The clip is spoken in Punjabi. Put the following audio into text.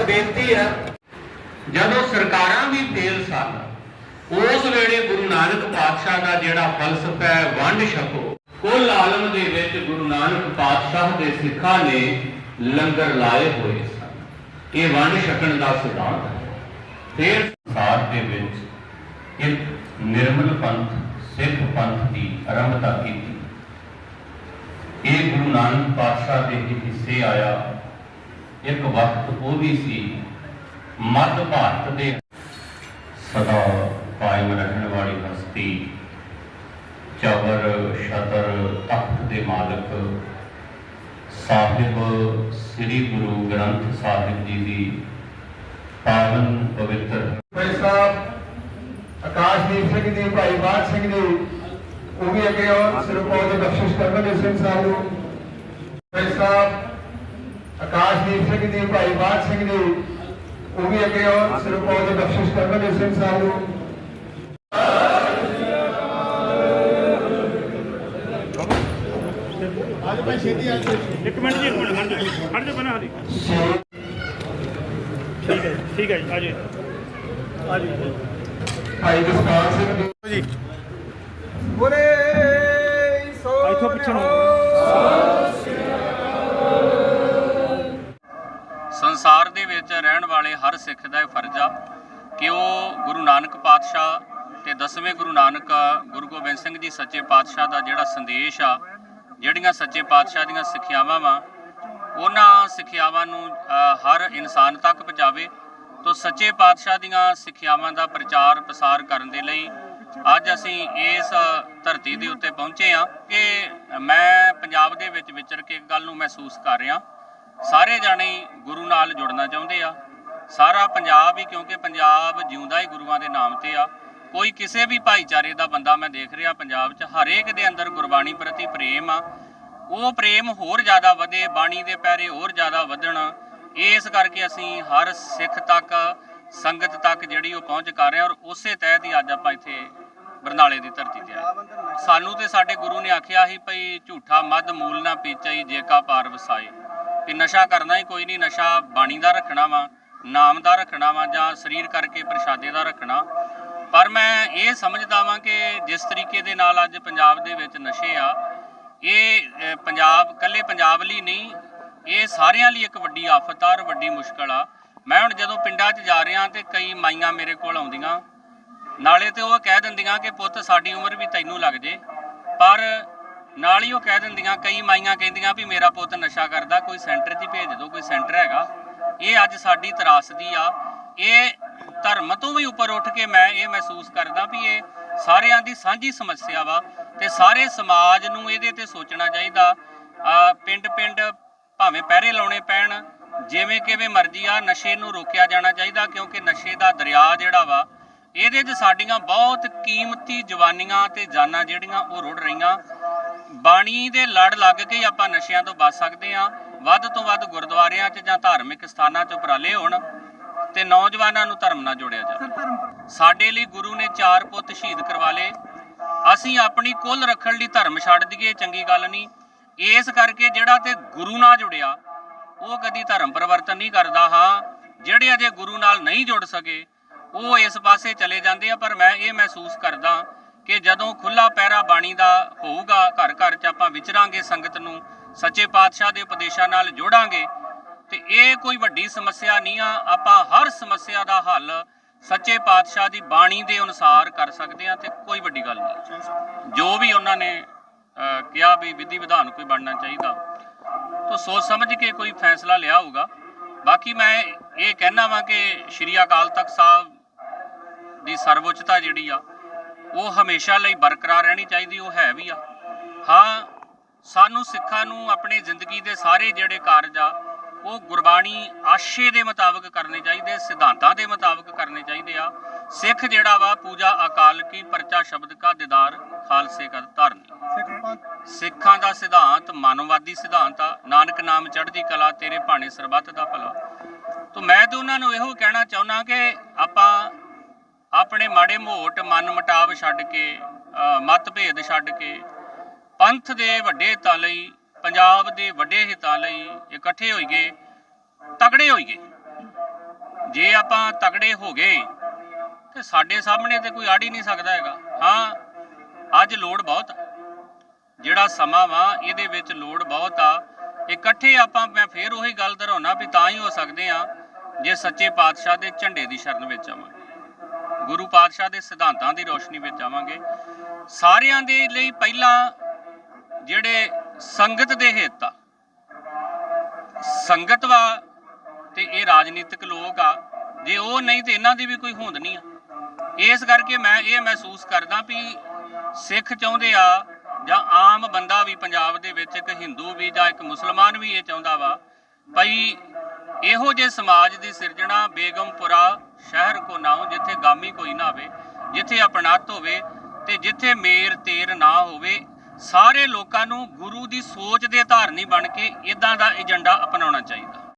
ਕੀਤੀ ਹੈ। ਜਦੋਂ ਸਰਕਾਰਾਂ ਵੀ ਫੇਲ ਸਨ, ਉਸ ਵੇਲੇ ਗੁਰੂ ਨਾਨਕ ਪਾਤਸ਼ਾਹ ਦਾ ਜਿਹੜਾ ਫਲਸਫਾ ਹੈ, ਵੰਡ ਛਕੋ। ਕੁੱਲ ਆਲਮ ਦੇ ਵਿੱਚ ਗੁਰੂ ਨਾਨਕ ਪਾਤਸ਼ਾਹ ਦੇ ਸਿੱਖਾਂ ਨੇ ਲੰਗਰ ਲਾਏ ਹੋਏ ਸਨ। ਇਹ ਵੰਡ ਛਕਣ ਦਾ ਸਿਧਾਂਤ ਹੈ। ਫਿਰ ਸੰਸਾਰ ਦੇ ਵਿੱਚ ਇੱਕ ਨਿਰਮਲ ਪੰਥ, ਸਿੱਖ ਪੰਥ ਦੀ ਆਰੰਭਤਾ ਕੀਤੀ। ਇਹ ਗੁਰੂ ਨਾਨਕ ਪਾਤਸ਼ਾਹ ਦੇ ਹੀ ਹਿੱਸੇ ਆਇਆ। ਇੱਕ ਵਕਤ ਉਹ ਵੀ ਸੀ। ਮੱਧ ਭਾਰਤ ਦੇ ਸਦਾ ਕਾਇਮ ਰਹਿਣ ਵਾਲੀ ਹਸਤੀ। ਚਵਰ ਸ਼ਤਰ ਤਖਤ ਦੇ ਮਾਲਕ। ਸਾਹਿਬ ਸ੍ਰੀ ਗੁਰੂ ਗ੍ਰੰਥ ਸਾਹਿਬ ਜੀ ਦੀ ਪਾਵਨ ਪਵਿੱਤਰ। ਭਾਈ ਸਾਹਿਬ ਆਕਾਸ਼ਦੀਪ ਸਿੰਘ ਜੀ, ਭਾਈ ਬਾਦ ਸਿੰਘ ਜੀ, ਉਹ ਵੀ ਅੱਗੇ ਆਉਣ ਸਿਰਪੌਦੇ ਬਖਸ਼ਿਸ਼ ਕਰਨਗੇ ਸਿੰਘ ਸਾਹਿਬ ਨੂੰ। ਭਾਈ ਸਾਹਿਬ ਆਕਾਸ਼ਦੀਪ ਸਿੰਘ ਜੀ ਭਾਈ ਬਾਦ ਸਿੰਘ ਜੀ ਉਹ ਵੀ ਅੱਗੇ ਆਉਣ ਸਿਰਪੌਦੇ ਬਖਸ਼ਿਸ਼ ਕਰਨਗੇ ਸਿੰਘ ਸਾਹਿਬ ਨੂੰ। ਇੱਕ ਮਿੰਟ ਜੀ ਇੱਕ ਮਿੰਟ ਖੜ ਜਾ ਖੜ ਜਾ ਬਣਾ ਹਾਲੀ ਠੀਕ ਹੈ ਠੀਕ ਹੈ ਜੀ ਆ ਜੀ। ਆ ਜੀ। ਭਾਈ ਜਸਪਾਲ ਸਿੰਘ ਜੀ। ਬੋਲੇ ਸੋ ਇੱਥੋਂ ਪਿੱਛੇ ਨੂੰ ਦੇ ਵਿੱਚ ਰਹਿਣ ਵਾਲੇ ਹਰ ਸਿੱਖ ਦਾ ਇਹ ਫਰਜ਼ ਆ ਕਿ ਉਹ ਗੁਰੂ ਨਾਨਕ ਪਾਤਸ਼ਾਹ ਤੇ ਦਸਵੇਂ ਗੁਰੂ ਨਾਨਕ, ਗੁਰੂ ਗੋਬਿੰਦ ਸਿੰਘ ਜੀ ਸੱਚੇ ਪਾਤਸ਼ਾਹ ਦਾ ਜਿਹੜਾ ਸੰਦੇਸ਼ ਆ, ਜਿਹੜੀਆਂ ਸੱਚੇ ਪਾਤਸ਼ਾਹ ਦੀਆਂ ਸਿੱਖਿਆਵਾਂ ਵਾ, ਉਹਨਾਂ ਸਿੱਖਿਆਵਾਂ ਨੂੰ ਹਰ ਇਨਸਾਨ ਤੱਕ ਪਹੁੰਚਾਵੇ ਤੋਂ ਸੱਚੇ ਪਾਤਸ਼ਾਹ ਦੀਆਂ ਸਿੱਖਿਆਵਾਂ ਦਾ ਪ੍ਰਚਾਰ ਪ੍ਰਸਾਰ ਕਰਨ ਦੇ ਲਈ ਅੱਜ ਅਸੀਂ ਇਸ ਧਰਤੀ ਦੇ ਉੱਤੇ ਪਹੁੰਚੇ ਆ ਕਿ ਮੈਂ ਪੰਜਾਬ ਦੇ ਵਿੱਚ ਵਿਚਰ ਕੇ ਇੱਕ ਗੱਲ ਨੂੰ ਮਹਿਸੂਸ ਕਰ ਰਿਹਾ ਸਾਰੇ ਜਾਣੇ ਗੁਰੂ ਨਾਲ ਜੁੜਨਾ ਚਾਹੁੰਦੇ ਆ। ਸਾਰਾ ਪੰਜਾਬ ਹੀ, ਕਿਉਂਕਿ ਪੰਜਾਬ ਜਿਉਂਦਾ ਹੀ ਗੁਰੂਆਂ ਦੇ ਨਾਮ ਤੇ ਆ। ਕੋਈ ਕਿਸੇ ਵੀ ਭਾਈਚਾਰੇ ਦਾ ਬੰਦਾ ਮੈਂ ਦੇਖ ਰਿਹਾ ਪੰਜਾਬ 'ਚ, ਹਰੇਕ ਦੇ ਅੰਦਰ ਗੁਰਬਾਣੀ ਪ੍ਰਤੀ ਪ੍ਰੇਮ ਆ। ਉਹ ਪ੍ਰੇਮ ਹੋਰ ਜ਼ਿਆਦਾ ਵਧੇ, ਬਾਣੀ ਦੇ ਪੈਰੇ ਹੋਰ ਜ਼ਿਆਦਾ ਵਧਣ। ਇਸ ਕਰਕੇ ਅਸੀਂ ਹਰ ਸਿੱਖ ਤੱਕ, ਸੰਗਤ ਤੱਕ ਜਿਹੜੀ ਉਹ ਪਹੁੰਚ ਕਰ ਰਹੇ ਹਾਂ ਔਰ ਉਸੇ ਤਹਿਤ ਹੀ ਅੱਜ ਆਪਾਂ ਇੱਥੇ ਬਰਨਾਲੇ ਦੀ ਧਰਤੀ ਤੇ ਆਏ ਸਾਨੂੰ ਤੇ ਸਾਡੇ ਗੁਰੂ ਨੇ ਆਖਿਆ ਸੀ ਭਈ ਝੂਠਾ ਮਦ ਮੂਲ ਨਾ ਪੀਚਾ ਹੀ ਜੇਕਾ ਪਾਰ ਵਸਾਏ। ਕਿ ਨਸ਼ਾ ਕਰਨਾ ਹੀ ਕੋਈ ਨਹੀਂ, ਨਸ਼ਾ ਬਾਣੀ ਦਾ ਰੱਖਣਾ ਵਾ, ਨਾਮ ਦਾ ਰੱਖਣਾ ਵਾ ਜਾਂ ਸਰੀਰ ਕਰਕੇ ਪ੍ਰਸ਼ਾਦੇ ਦਾ ਰੱਖਣਾ। ਪਰ ਮੈਂ ਇਹ ਸਮਝਦਾ ਵਾਂ ਕਿ ਜਿਸ ਤਰੀਕੇ ਦੇ ਨਾਲ ਅੱਜ ਪੰਜਾਬ ਦੇ ਵਿੱਚ ਨਸ਼ੇ ਆ, ਇਹ ਪੰਜਾਬ ਕੱਲੇ ਪੰਜਾਬ ਲਈ ਨਹੀਂ, ਇਹ ਸਾਰਿਆਂ ਲਈ ਇੱਕ ਵੱਡੀ ਆਫਤ ਆ ਔਰ ਵੱਡੀ ਮੁਸ਼ਕਲ ਆ। ਮੈਂ ਹੁਣ ਜਦੋਂ ਪਿੰਡਾਂ 'ਚ ਜਾ ਰਿਹਾ ਤੇ ਕਈ ਮਾਈਆਂ ਮੇਰੇ ਕੋਲ ਆਉਂਦੀਆਂ, ਨਾਲੇ ਤੇ ਉਹ ਕਹਿ ਦਿੰਦੀਆਂ ਕਿ ਪੁੱਤ ਸਾਡੀ ਉਮਰ ਵੀ ਤੈਨੂੰ ਲੱਗ ਜੇ, ਪਰ ਨਾਲ ਹੀ ਉਹ ਕਹਿ ਦਿੰਦੀਆਂ, ਕਈ ਮਾਈਆਂ ਕਹਿੰਦੀਆਂ ਵੀ ਮੇਰਾ ਪੁੱਤ ਨਸ਼ਾ ਕਰਦਾ, ਕੋਈ ਸੈਂਟਰ 'ਚ ਭੇਜ ਦਿਓ, ਕੋਈ ਸੈਂਟਰ ਹੈਗਾ। ਇਹ ਅੱਜ ਸਾਡੀ ਤਰਾਸਦੀ ਆ। ਇਹ ਧਰਮ ਤੋਂ ਵੀ ਉੱਪਰ ਉੱਠ ਕੇ ਮੈਂ ਇਹ ਮਹਿਸੂਸ ਕਰਦਾ ਵੀ ਇਹ ਸਾਰਿਆਂ ਦੀ ਸਾਂਝੀ ਸਮੱਸਿਆ ਵਾ ਤੇ ਸਾਰੇ ਸਮਾਜ ਨੂੰ ਇਹਦੇ ਤੇ ਸੋਚਣਾ ਚਾਹੀਦਾ। ਪਿੰਡ ਪਿੰਡ ਭਾਵੇਂ ਪਹਿਰੇ ਲਾਉਣੇ ਪੈਣ, ਜਿਵੇਂ ਕਿਵੇਂ ਮਰਜ਼ੀ ਆ, ਨਸ਼ੇ ਨੂੰ ਰੋਕਿਆ ਜਾਣਾ ਚਾਹੀਦਾ ਕਿਉਂਕਿ ਨਸ਼ੇ ਦਾ ਦਰਿਆ ਜਿਹੜਾ ਵਾ, ਇਹਦੇ 'ਚ ਸਾਡੀਆਂ ਬਹੁਤ ਕੀਮਤੀ ਜਵਾਨੀਆਂ ਤੇ ਜਾਨਾਂ ਜਿਹੜੀਆਂ ਉਹ ਰੁੜ ਰਹੀਆਂ। ਬਾਣੀ ਦੇ ਲੜ ਲੱਗ ਕੇ ਹੀ ਆਪਾਂ ਨਸ਼ਿਆਂ ਤੋਂ ਬਚ ਸਕਦੇ ਆ ਵੱਧ ਤੋਂ ਵੱਧ ਗੁਰਦੁਆਰਿਆਂ 'ਚ ਜਾਂ ਧਾਰਮਿਕ ਸਥਾਨਾਂ 'ਚ ਉਪਰਾਲੇ ਹੋਣ ਤੇ ਨੌਜਵਾਨਾਂ ਨੂੰ ਧਰਮ ਨਾਲ ਜੋੜਿਆ ਜਾਵੇ। ਸਾਡੇ ਲਈ ਗੁਰੂ ਨੇ ਚਾਰ ਪੁੱਤ ਸ਼ਹੀਦ ਕਰਵਾ ਲਏ। ਅਸੀਂ ਆਪਣੀ ਕੁੱਲ ਰੱਖਣ ਲਈ ਧਰਮ ਛੱਡ ਦਈਏ, ਚੰਗੀ ਗੱਲ ਨਹੀਂ। ਇਸ ਕਰਕੇ ਜਿਹੜਾ ਤੇ ਗੁਰੂ ਨਾਲ ਜੁੜਿਆ, ਉਹ ਕਦੀ ਧਰਮ ਪਰਿਵਰਤਨ ਨਹੀਂ ਕਰਦਾ ਹਾਂ। ਜਿਹੜੇ ਅਜੇ ਗੁਰੂ ਨਾਲ ਨਹੀਂ ਜੁੜ ਸਕੇ, ਉਹ ਇਸ ਪਾਸੇ ਚਲੇ ਜਾਂਦੇ ਆ, ਪਰ ਮੈਂ ਇਹ ਮਹਿਸੂਸ ਕਰਦਾ ਕਿ ਜਦੋਂ ਖੁੱਲਾ ਪਹਿਰਾ ਬਾਣੀ ਦਾ ਹੋਊਗਾ, ਘਰ ਘਰ ਚ ਆਪਾਂ ਵਿਚਰਾਂਗੇ ਸੰਗਤ ਨੂੰ, ਸੱਚੇ ਪਾਤਸ਼ਾਹ ਦੇ ਉਪਦੇਸ਼ਾਂ ਨਾਲ ਜੋੜਾਂਗੇ, ਤੇ ਇਹ ਕੋਈ ਵੱਡੀ ਸਮੱਸਿਆ ਨਹੀਂ ਆ, ਆਪਾਂ ਹਰ ਸਮੱਸਿਆ ਦਾ ਹੱਲ ਸੱਚੇ ਪਾਤਸ਼ਾਹ ਦੀ ਬਾਣੀ ਦੇ ਅਨੁਸਾਰ ਕਰ ਸਕਦੇ ਆ ਤੇ ਕੋਈ ਵੱਡੀ ਗੱਲ ਨਹੀਂ। ਜੋ ਵੀ ਉਹਨਾਂ ਨੇ ਕਿਹਾ ਵੀ ਵਿਧੀ ਵਿਧਾਨ ਕੋਈ ਬਣਨਾ ਚਾਹੀਦਾ, ਤਾਂ ਸੋਚ ਸਮਝ ਕੇ ਕੋਈ ਫੈਸਲਾ ਲਿਆ ਹੋਊਗਾ। ਬਾਕੀ ਮੈਂ ਇਹ ਕਹਿਣਾ ਵਾਂ ਕਿ ਸ਼੍ਰੀ ਅਕਾਲ ਤਖਤ ਸਾਹਿਬ ਦੀ ਸਰਵਉੱਚਤਾ ਜਿਹੜੀ ਆ ਉਹ ਹਮੇਸ਼ਾ ਲਈ ਬਰਕਰਾਰ ਰਹਿਣੀ ਚਾਹੀਦੀ, ਉਹ ਹੈ ਵੀ ਆ। ਹਾਂ, ਸਾਨੂੰ ਸਿੱਖਾਂ ਨੂੰ ਆਪਣੀ ਜ਼ਿੰਦਗੀ ਦੇ ਸਾਰੇ ਜਿਹੜੇ ਕਾਰਜ ਆ, ਉਹ ਗੁਰਬਾਣੀ ਆਸ਼ੇ ਦੇ ਮੁਤਾਬਕ ਕਰਨੇ ਚਾਹੀਦੇ, ਸਿਧਾਂਤਾਂ ਦੇ ਮੁਤਾਬਕ ਕਰਨੇ ਚਾਹੀਦੇ ਆ। ਸਿੱਖ ਜਿਹੜਾ ਵਾ, ਪੂਜਾ ਅਕਾਲ ਕੀ ਪਰਚਾ ਸ਼ਬਦ ਕਾ ਦੀਦਾਰ ਖਾਲਸੇ ਕਾ ਧਰਨੀ ਸਿੱਖਾਂ ਦਾ ਸਿਧਾਂਤ ਮਾਨਵਵਾਦੀ ਸਿਧਾਂਤ ਆ। ਨਾਨਕ ਨਾਮ ਚੜ੍ਹਦੀ ਕਲਾ, ਤੇਰੇ ਭਾਣੇ ਸਰਬੱਤ ਦਾ ਭਲਾ। ਤੋਂ ਮੈਂ ਤਾਂ ਉਹਨਾਂ ਨੂੰ ਇਹੋ ਕਹਿਣਾ ਚਾਹੁੰਦਾ ਕਿ ਆਪਾਂ ਆਪਣੇ ਮਾੜੇ ਮੋਟ ਮਨ ਮਟਾਵ ਛੱਡ ਕੇ ਮਤਭੇਦ ਛੱਡ ਕੇ, ਪੰਥ ਦੇ ਵੱਡੇ ਹਿੱਤਾਂ ਲਈ, ਪੰਜਾਬ ਦੇ ਵੱਡੇ ਹਿੱਤਾਂ ਲਈ ਇਕੱਠੇ ਹੋਈਏ, ਤਗੜੇ ਹੋਈਏ। ਜੇ ਆਪਾਂ ਤਗੜੇ ਹੋ ਗਏ, ਤੇ ਸਾਡੇ ਸਾਹਮਣੇ ਤੇ ਕੋਈ ਆੜ ਹੀ ਨਹੀਂ ਸਕਦਾ ਹੈਗਾ। ਹਾਂ, ਅੱਜ ਲੋੜ ਬਹੁਤ ਆ। ਜਿਹੜਾ ਸਮਾਂ ਵਾ, ਇਹਦੇ ਵਿੱਚ ਲੋੜ ਬਹੁਤ ਆ। ਇਕੱਠੇ ਆਪਾਂ, ਮੈਂ ਫੇਰ ਉਹੀ ਗੱਲ ਦੁਹਰਾਉਣਾ ਵੀ ਤਾਂ ਹੀ ਹੋ ਸਕਦੇ ਆ, ਜੇ ਸੱਚੇ ਪਾਤਸ਼ਾਹ ਦੇ ਝੰਡੇ ਦੀ ਸ਼ਰਨ ਵਿੱਚ ਆਵਾਂ ਗੁਰੂ ਪਾਤਸ਼ਾਹ ਦੇ ਸਿਧਾਂਤਾਂ ਦੀ ਰੋਸ਼ਨੀ ਵਿੱਚ ਆਵਾਂਗੇ ਸਾਰਿਆਂ ਦੇ ਲਈ ਪਹਿਲਾਂ ਜਿਹੜੇ ਸੰਗਤ ਦੇ ਹਿੱਤ ਆ, ਸੰਗਤ ਵਾ ਤੇ ਇਹ ਰਾਜਨੀਤਿਕ ਲੋਕ ਆ, ਜੇ ਉਹ ਨਹੀਂ ਤੇ ਇਹਨਾਂ ਦੀ ਵੀ ਕੋਈ ਹੋਂਦ ਨਹੀਂ ਆ। ਇਸ ਕਰਕੇ ਮੈਂ ਇਹ ਮਹਿਸੂਸ ਕਰਦਾ ਵੀ ਸਿੱਖ ਚਾਹੁੰਦੇ ਆ ਜਾਂ ਆਮ ਬੰਦਾ ਵੀ ਪੰਜਾਬ ਦੇ ਵਿੱਚ ਇੱਕ ਹਿੰਦੂ ਵੀ ਜਾਂ ਇੱਕ ਮੁਸਲਮਾਨ ਵੀ ਇਹ ਚਾਹੁੰਦਾ ਵਾ, ਭਈ ਇਹੋ ਜੇ ਸਮਾਜ ਦੀ ਸਿਰਜਣਾ ਬੇਗਮਪੁਰਾ ਸ਼ਹਿਰ ਕੋ ਨਾਉ ਜਿੱਥੇ ਗਾਮੀ ਕੋਈ ਨਾ ਹੋਵੇ ਜਿੱਥੇ ਅਪਣਤ ਹੋਵੇ ਤੇ ਜਿੱਥੇ ਮੇਰ ਤੇਰ ਨਾ ਹੋਵੇ, ਸਾਰੇ ਲੋਕਾਂ ਨੂੰ ਗੁਰੂ ਦੀ ਸੋਚ ਦੇ ਧਾਰਨੀ ਬਣ ਕੇ ਇਦਾਂ ਦਾ ਏਜੰਡਾ ਅਪਣਾਉਣਾ ਚਾਹੀਦਾ।